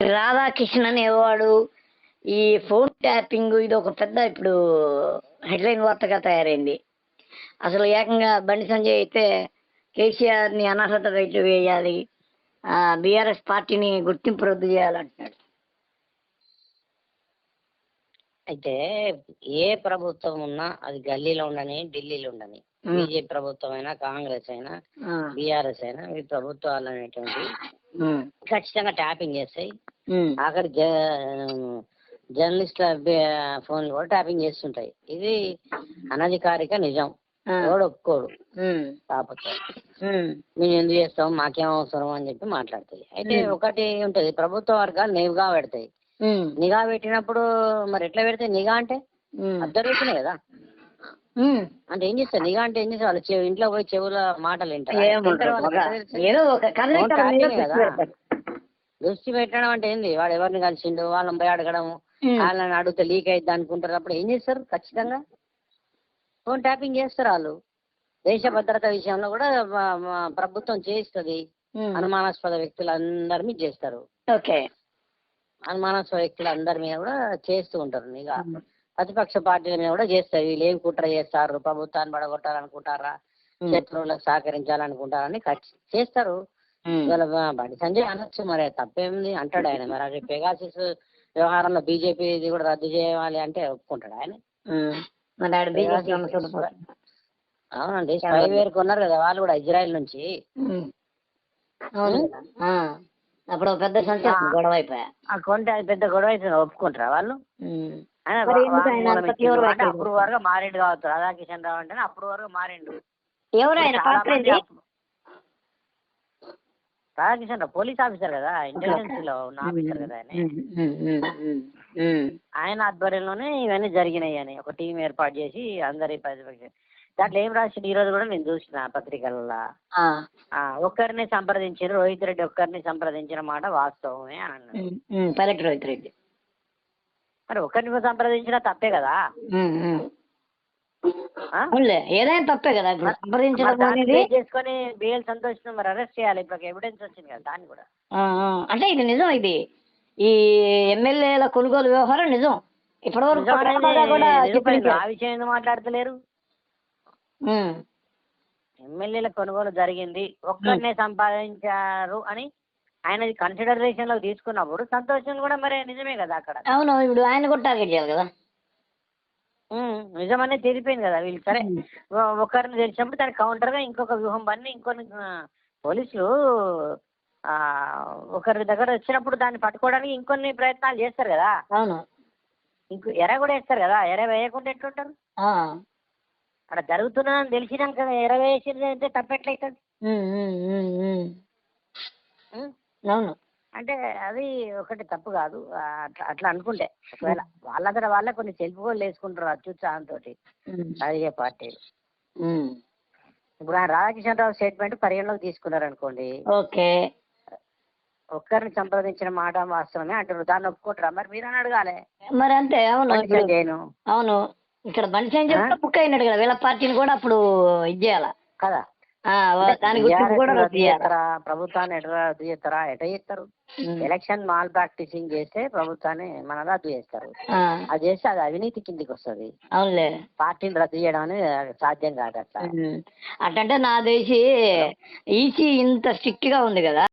రాధాకృష్ణ అనేవాడు ఈ phone tapping ఇది ఒక పెద్ద ఇప్పుడు హెడ్లైన్ వార్తగా తయారైంది. అసలు ఏకంగా బండి సంజయ్ అయితే కేసీఆర్ని అనర్హత రైతు వేయాలి బీఆర్ఎస్ పార్టీని గుర్తింపు రద్దు చేయాలంటున్నాడు. అయితే ఏ ప్రభుత్వం ఉన్నా అది గల్లీలో ఉండని ఢిల్లీలో ఉండని. బీజేపీ ప్రభుత్వం అయినా కాంగ్రెస్ అయినా బీఆర్ఎస్ అయినా ఈ ప్రభుత్వాలు అనేటువంటి ఖచ్చితంగా ట్యాపింగ్ చేస్తాయి. జ- జర్నలిస్ట్ల ఫోన్లు కూడా ట్యాపింగ్ చేస్తుంటాయి. ఇది అనధికారిక నిజం. ఎవడు ఒప్పుకోడు. కాకపోతే. మేము. ఎందుకు చేస్తాం? మాకేం అవసరం అని చెప్పి మాట్లాడతాయి. అయితే. ఒకటి ఉంటది. ప్రభుత్వ వర్గాలు నిఘా పెడతాయి. నిఘా పెట్టినప్పుడు మరి ఎట్లా పెడితే నిఘా అంటే? అబ్జర్వేషన్ కదా. అంటే ఏం చేస్తారు నిఘా అంటే ఏం చేస్తారు వాళ్ళు ఇంట్లో పోయి చెవుల మాటలు? ఏదో ఒక. దృష్టి పెట్టడం అంటే ఏంది? వాడు ఎవరిని కలిసిండు వాళ్ళని పోయి అడగడం వాళ్ళని అడిగితే లీక్ అయిద్ది అనుకుంటారు. అప్పుడు ఏం చేస్తారు? ఖచ్చితంగా ఫోన్ ట్యాపింగ్ చేస్తారు వాళ్ళు. దేశ భద్రత విషయంలో కూడా ప్రభుత్వం చేయిస్తుంది. అనుమానాస్పద వ్యక్తులు అందరి మీద చేస్తారు. ఓకే. అనుమానాస్పద వ్యక్తులు అందరి మీద కూడా చేస్తూ ఉంటారు ఇక ప్రతిపక్ష పార్టీల మీద కూడా చేస్తారు. వీళ్ళు ఏం కుట్ర చేస్తారు. ప్రభుత్వాన్ని పడగొట్టాలనుకుంటారా? శత్రువులకు సహకరించాలనుకుంటారని చేస్తారు. ఇవాళ బండి సంజయ్ అనొచ్చు మరి తప్పేంది అంటాడు ఆయన. మరి అది పెగాసిస్ వ్యవహారంలో బీజేపీ ఇది కూడా రద్దు చేయాలి అంటే ఒప్పుకుంటాడు ఆయన. అవునండి స్పై వేర్ కొన్నారు కదా వాళ్ళు కూడా ఇజ్రాయెల్ నుంచి. అప్పుడు పెద్ద సంచలనం గొడవ అయిపోయా? కొంటే పెద్ద గొడవ అయితే ఒప్పుకుంటారా వాళ్ళు? అప్పుడు వరకు మారిండు కావచ్చు. రాధాకిషన్ రావు అంటే అప్పుడు వరకు మారిండు. ఎవరు ఆయన? రాధాకిషన్ రావు పోలీస్ ఆఫీసర్ కదా ఇంటెలిజెన్స్లో ఉన్న ఆఫీసర్ కదా ఆయన. ఆయన ఆధ్వర్యంలోనే ఇవన్నీ జరిగినాయి అని ఒక టీం ఏర్పాటు చేసి అందరి ప్రతిపక్ష దాంట్లో ఏం రాసిండు? ఈ రోజు కూడా నేను చూసిన పత్రికల్లో. ఒక్కరిని సంప్రదించారు రోహిత్ రెడ్డి ఒక్కరిని సంప్రదించిన మాట వాస్తవమే అని అన్నాడు రోహిత్ రెడ్డి. మరి ఒక్కరిని సంప్రదించినా తప్పే కదా? ఏదైనా తప్పే కదా ఇప్పుడు సంప్రదించడం చేసుకొని బిఎల్ సంతోష్ మరి అరెస్ట్ చేయాలి ఇప్పుడు ఎవిడెన్స్ వచ్చింది కదా దాన్ని కూడా. అంటే ఇది నిజం ఇది. ఈ ఎమ్మెల్యేల కొనుగోలు వ్యవహారం నిజం. ఇప్పటివరకు. ఆ విషయం ఎందుకు మాట్లాడతలేరు? ఎమ్మెల్యేల కొనుగోలు జరిగింది ఒక్కరినే సంపాదించారు అని ఆయన కన్సిడరేషన్లో తీసుకున్నప్పుడు సంతోషం కూడా మరి నిజమే కదా అక్కడ? అవును ఇప్పుడు ఆయన కూడా టార్గెట్ చేయాలి కదా? నిజమనే తెలిపోయింది కదా వీళ్ళు. సరే ఒకరిని తెలిసినప్పుడు దానికి కౌంటర్గా ఇంకొక వ్యూహం పని ఇంకొన్ని పోలీసులు ఆ ఒకరి దగ్గర వచ్చినప్పుడు దాన్ని పట్టుకోవడానికి ఇంకొన్ని ప్రయత్నాలు చేస్తారు కదా? అవును. ఇంకో ఎర కూడా వేస్తారు కదా? ఎర వేయకుండా ఎట్లుంటారు. అక్కడ జరుగుతున్నదని తెలిసినాక ఎర వేసింది అంటే తప్పెట్లయితుంది అవును. అంటే అది ఒకటి తప్పు కాదు. అట్లా అట్లా అనుకుంటే. ఒకవేళ వాళ్ళందరూ వాళ్ళే కొన్ని చెల్పుకోలు వేసుకుంటారు అత్యుత్సాహంతో రాజకీయ పార్టీలు. ఇప్పుడు ఆయన రాధాకిషన్ రావు స్టేట్మెంట్ పరిగణలోకి తీసుకున్నారు అనుకోండి ఓకే. ఒక్కరిని సంప్రదించిన మాట వాస్తవమే అంటారు దాన్ని ఒప్పుకుంటారా? మరి మీరు అని అడగాలి. మరి అంతే అవును సంజయ్ను అవును ఇక్కడ బండి సంజయ్ కూడా బుక్ అయినాడు కదా వీళ్ళ పార్టీని కూడా అప్పుడు ఇది చేయాల? కదా. ప్రభుత్వాన్ని ఎట్లా రద్దు చేస్తారా? ఎట చేస్తారు. ఎలక్షన్ మాల్ ప్రాక్టీసింగ్ చేస్తే ప్రభుత్వాన్ని మన రద్దు చేస్తారు. అది చేస్తే అది అవినీతి కిందికి వస్తుంది. అవునులే. పార్టీని రద్దు చేయడం అనేది సాధ్యం కాదు అట్లా ఉమ్. అట్టంటే నా దేశీ ఈసీ ఇంత స్ట్రిక్ట్గా ఉంది కదా.